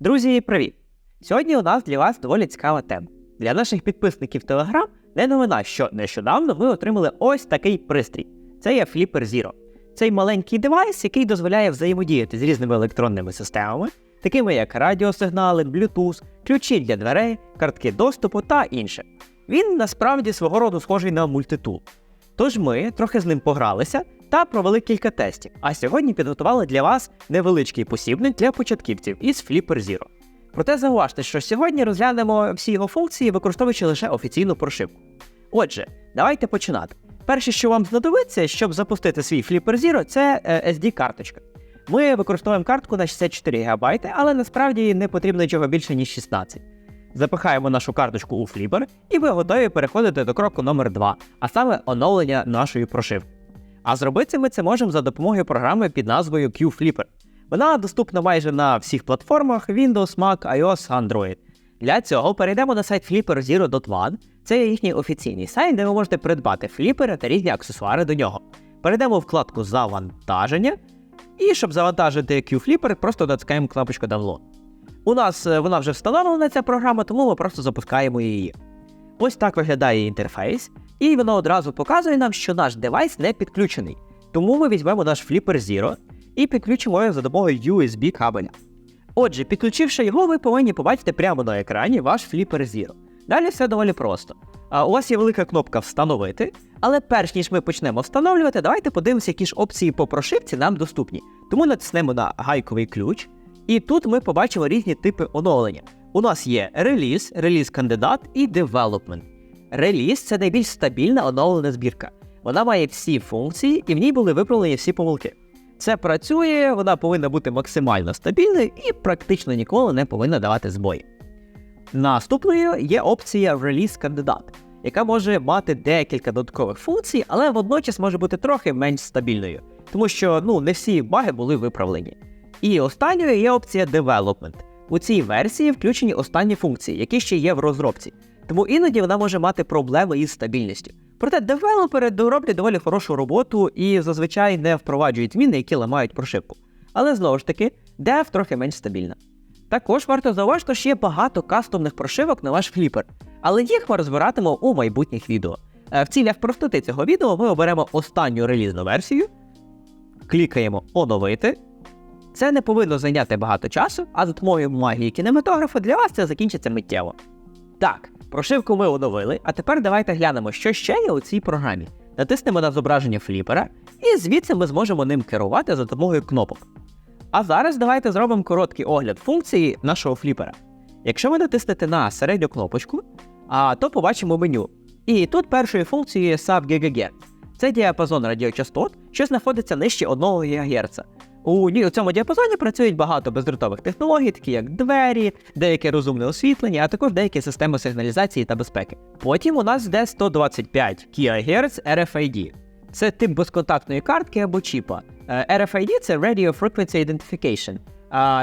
Друзі, привіт! Сьогодні у нас для вас доволі цікава тема. Для наших підписників Telegram не новина, що нещодавно ми отримали ось такий пристрій. Це є Flipper Zero. Цей маленький девайс, який дозволяє взаємодіяти з різними електронними системами, такими як радіосигнали, Bluetooth, ключі для дверей, картки доступу та інше. Він насправді свого роду схожий на мультитул. Тож ми трохи з ним погралися та провели кілька тестів. А сьогодні підготували для вас невеличкий посібник для початківців із Flipper Zero. Проте зауважте, що сьогодні розглянемо всі його функції, використовуючи лише офіційну прошивку. Отже, давайте починати. Перше, що вам знадобиться, щоб запустити свій Flipper Zero, це е, SD-карточка. Ми використовуємо картку на 64 ГБ, але насправді не потрібно нічого більше, ніж 16. Запихаємо нашу карточку у Flipper, і ви готові переходити до кроку номер 2, а саме оновлення нашої прошивки. А зробити ми це можемо за допомогою програми під назвою QFlipper. Вона доступна майже на всіх платформах Windows, Mac, iOS, Android. Для цього перейдемо на сайт flipper0.one. Це є їхній офіційний сайт, де ви можете придбати фліпери та різні аксесуари до нього. Перейдемо в вкладку Завантаження. І щоб завантажити QFlipper, просто натискаємо кнопочку Download. У нас е, вона вже встановлена ця програма, тому ми просто запускаємо її. Ось так виглядає інтерфейс, і воно одразу показує нам, що наш девайс не підключений. Тому ми візьмемо наш Flipper Zero і підключимо його за допомогою USB кабеля. Отже, підключивши його, ви повинні побачити прямо на екрані ваш Flipper Zero. Далі все доволі просто. А, у вас є велика кнопка Встановити, але перш ніж ми почнемо встановлювати, давайте подивимося, які ж опції по прошивці нам доступні. Тому натиснемо на гайковий ключ, і тут ми побачимо різні типи оновлення. У нас є реліз, реліз кандидат і девелопмент. Реліз це найбільш стабільна оновлена збірка. Вона має всі функції, і в ній були виправлені всі помилки. Це працює, вона повинна бути максимально стабільною і практично ніколи не повинна давати збої. Наступною є опція Release кандидат, яка може мати декілька додаткових функцій, але водночас може бути трохи менш стабільною, тому що ну, не всі баги були виправлені. І останньою є опція Development. У цій версії включені останні функції, які ще є в розробці, тому іноді вона може мати проблеми із стабільністю. Проте девелопери дороблять доволі хорошу роботу і зазвичай не впроваджують зміни, які ламають прошивку. Але знову ж таки, дев трохи менш стабільна. Також варто зауважити, що є багато кастомних прошивок на ваш фліпер, але їх ми розбиратимо у майбутніх відео. Е, В цілях простоти цього відео ми оберемо останню релізну версію, клікаємо Оновити. Це не повинно зайняти багато часу, а за допомогою магії кінематографа для вас це закінчиться миттєво. Так, прошивку ми оновили, а тепер давайте глянемо, що ще є у цій програмі. Натиснемо на зображення фліпера, і звідси ми зможемо ним керувати за допомогою кнопок. А зараз давайте зробимо короткий огляд функції нашого фліпера. Якщо ви натиснете на середню кнопочку, а, то побачимо меню. І тут першою функцією є Sub. Це діапазон радіочастот, що знаходиться нижче 1 ГГц. У, цьому діапазоні працюють багато бездротових технологій, такі як двері, деяке розумне освітлення, а також деякі системи сигналізації та безпеки. Потім у нас йде 125 кГц RFID. Це тип безконтактної картки або чіпа. Е, RFID це Radio Frequency Identification.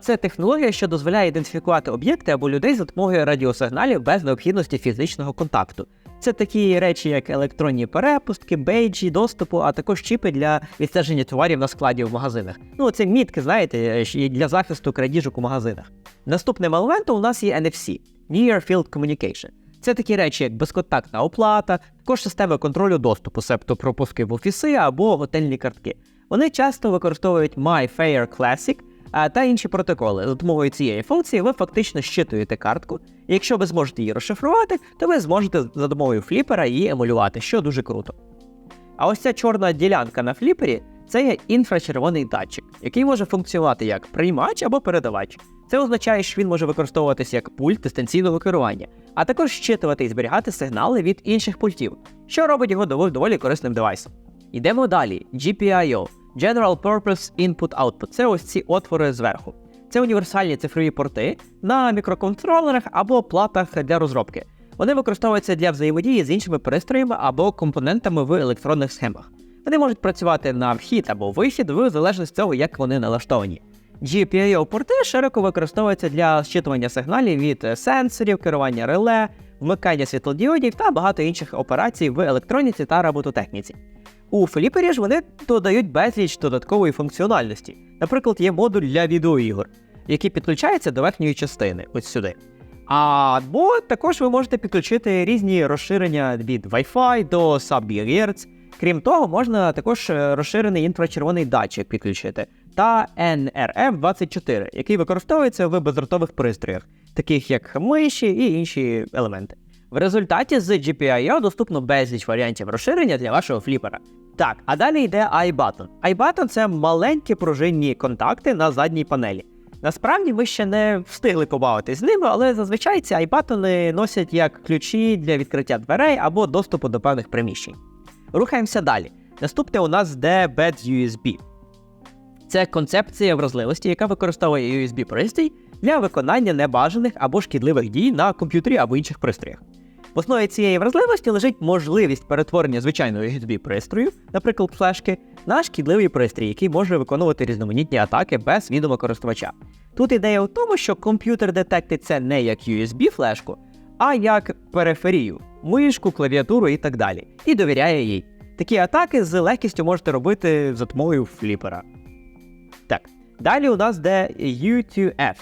Це технологія, що дозволяє ідентифікувати об'єкти або людей за допомогою радіосигналів без необхідності фізичного контакту. Це такі речі, як електронні перепустки, бейджі, доступу, а також чіпи для відстеження товарів на складі в магазинах. Ну, це мітки, знаєте, для захисту крадіжок у магазинах. Наступним елементом у нас є NFC Near Field Communication. Це такі речі, як безконтактна оплата, також системи контролю доступу, себто пропуски в офіси або готельні картки. Вони часто використовують MyFair Classic та інші протоколи. За допомогою цієї функції ви фактично щитуєте картку, і якщо ви зможете її розшифрувати, то ви зможете за допомогою фліпера її емулювати, що дуже круто. А ось ця чорна ділянка на фліпері це є інфрачервоний датчик, який може функціонувати як приймач або передавач. Це означає, що він може використовуватися як пульт дистанційного керування, а також щитувати і зберігати сигнали від інших пультів, що робить його доволі, корисним девайсом. Йдемо далі. GPIO General Purpose Input Output. Це ось ці отвори зверху. Це універсальні цифрові порти на мікроконтролерах або платах для розробки. Вони використовуються для взаємодії з іншими пристроями або компонентами в електронних схемах. Вони можуть працювати на вхід або вихід в залежності від того, як вони налаштовані. GPIO-порти широко використовуються для зчитування сигналів від сенсорів, керування реле, вмикання світлодіодів та багато інших операцій в електроніці та робототехніці. У Фліпері ж вони додають безліч додаткової функціональності. Наприклад, є модуль для відеоігор. який підключається до верхньої частини, ось сюди. Або також ви можете підключити різні розширення від Wi-Fi до sub-GHz. Крім того, можна також е, розширений інфрачервоний датчик підключити та NRF24, який використовується в бездротових пристроях, таких як миші і інші елементи. В результаті з GPIO доступно безліч варіантів розширення для вашого фліпера. Так, а далі йде iButton. iButton – це маленькі пружинні контакти на задній панелі. Насправді ми ще не встигли побавитись з ними, але зазвичай ці айбатони носять як ключі для відкриття дверей або доступу до певних приміщень. Рухаємося далі. Наступне у нас де Bad USB. Це концепція вразливості, яка використовує USB-пристрій для виконання небажаних або шкідливих дій на комп'ютері або інших пристроях. В основі цієї вразливості лежить можливість перетворення звичайного USB-пристрою, наприклад, флешки, на шкідливий пристрій, який може виконувати різноманітні атаки без відома користувача. Тут ідея у тому, що комп'ютер детектить це не як USB-флешку, а як периферію, мишку, клавіатуру і так далі, і довіряє їй. Такі атаки з легкістю можете робити за допомогою фліпера. Так, далі у нас де U2F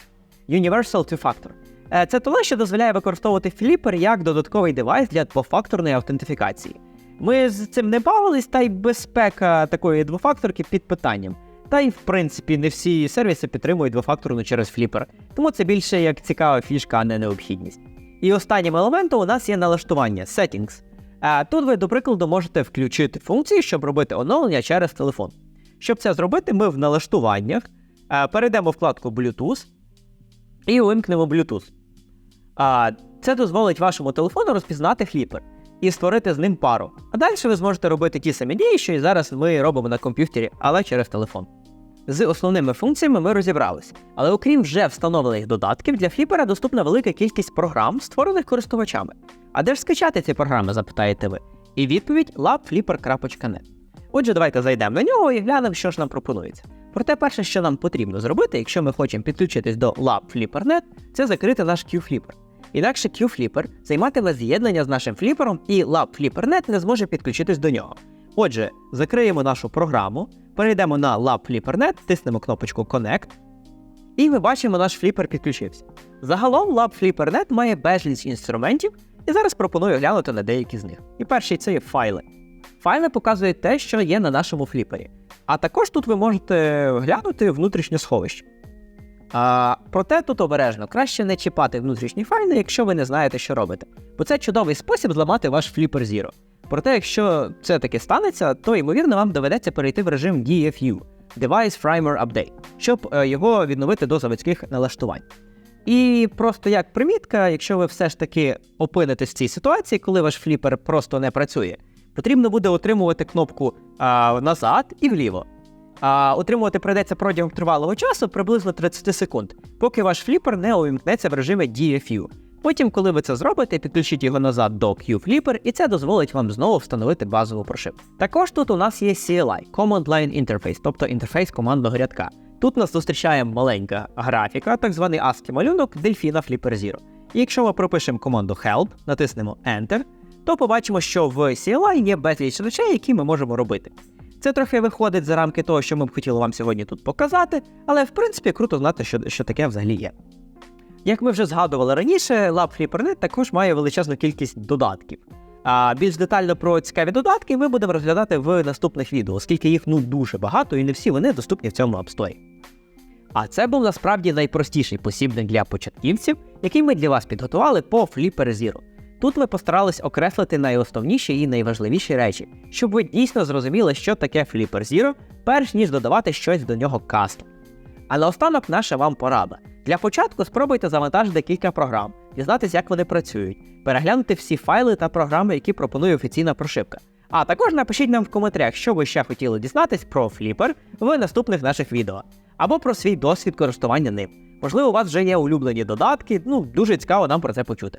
Universal Two-Factor. Е, Це туле, що дозволяє використовувати фліпер як додатковий девайс для двофакторної автентифікації. Ми з цим не бавились, та й безпека такої двофакторки під питанням. Та й в принципі не всі сервіси підтримують двофакторну через фліпер, тому це більше як цікава фішка, а не необхідність. І останнім елементом у нас є налаштування Settings. А тут ви, до прикладу, можете включити функції, щоб робити оновлення через телефон. Щоб це зробити, ми в налаштуваннях е, перейдемо в вкладку Bluetooth і увімкнемо Bluetooth. А, Це дозволить вашому телефону розпізнати фліпер і створити з ним пару. А далі ви зможете робити ті самі дії, що і зараз ми робимо на комп'ютері, але через телефон. З основними функціями ми розібрались, але окрім вже встановлених додатків, для фліпера доступна велика кількість програм, створених користувачами. А де ж скачати ці програми, запитаєте ви? І відповідь labflipper.net. Отже, давайте зайдемо на нього і глянемо, що ж нам пропонується. Проте, перше, що нам потрібно зробити, якщо ми хочемо підключитись до LabFlipper.net, це закрити наш QFlipper. Інакше QFlipper займатиме з'єднання з нашим фліпером, і LabFlipper.net не зможе підключитись до нього. Отже, закриємо нашу програму, перейдемо на LabFlipper.net, тиснемо кнопочку Connect, і ми бачимо, наш фліпер підключився. Загалом LabFlipper.net має безліч інструментів, і зараз пропоную глянути на деякі з них. І перший це є файли. Файли показують те, що є на нашому фліпері. А також тут ви можете глянути внутрішнє сховище. А, проте тут обережно, краще не чіпати внутрішні файли, якщо ви не знаєте, що робите. Бо це чудовий спосіб зламати ваш Flipper Zero. Проте, якщо це таки станеться, то ймовірно вам доведеться перейти в режим DFU Device Framer Update, щоб е, його відновити до заводських налаштувань. І просто як примітка, якщо ви все ж таки опинитесь в цій ситуації, коли ваш фліпер просто не працює, потрібно буде отримувати кнопку а, назад і вліво. А отримувати прийдеться протягом тривалого часу приблизно 30 секунд, поки ваш фліпер не увімкнеться в режимі DFU. Потім, коли ви це зробите, підключіть його назад до QFlipper, і це дозволить вам знову встановити базову прошивку. Також тут у нас є CLI Command Line Interface, тобто інтерфейс командного рядка. Тут нас зустрічає маленька графіка, так званий ASCII малюнок дельфіна Flipper Zero. І якщо ми пропишемо команду Help, натиснемо Enter, то побачимо, що в CLI є безліч речей, які ми можемо робити. Це трохи виходить за рамки того, що ми б хотіли вам сьогодні тут показати, але в принципі круто знати, що, що таке взагалі є. Як ми вже згадували раніше, LabFlipper.net також має величезну кількість додатків. А більш детально про цікаві додатки ми будемо розглядати в наступних відео, оскільки їх ну дуже багато і не всі вони доступні в цьому App Store. А це був насправді найпростіший посібник для початківців, який ми для вас підготували по Flipper Zero. Тут ми постарались окреслити найосновніші і найважливіші речі, щоб ви дійсно зрозуміли, що таке Flipper Zero, перш ніж додавати щось до нього кастом. А наостанок наша вам порада. Для початку спробуйте завантажити кілька програм, дізнатися, як вони працюють, переглянути всі файли та програми, які пропонує офіційна прошивка. А також напишіть нам в коментарях, що ви ще хотіли дізнатись про Flipper в наступних наших відео, або про свій досвід користування ним. Можливо, у вас вже є улюблені додатки, ну дуже цікаво нам про це почути.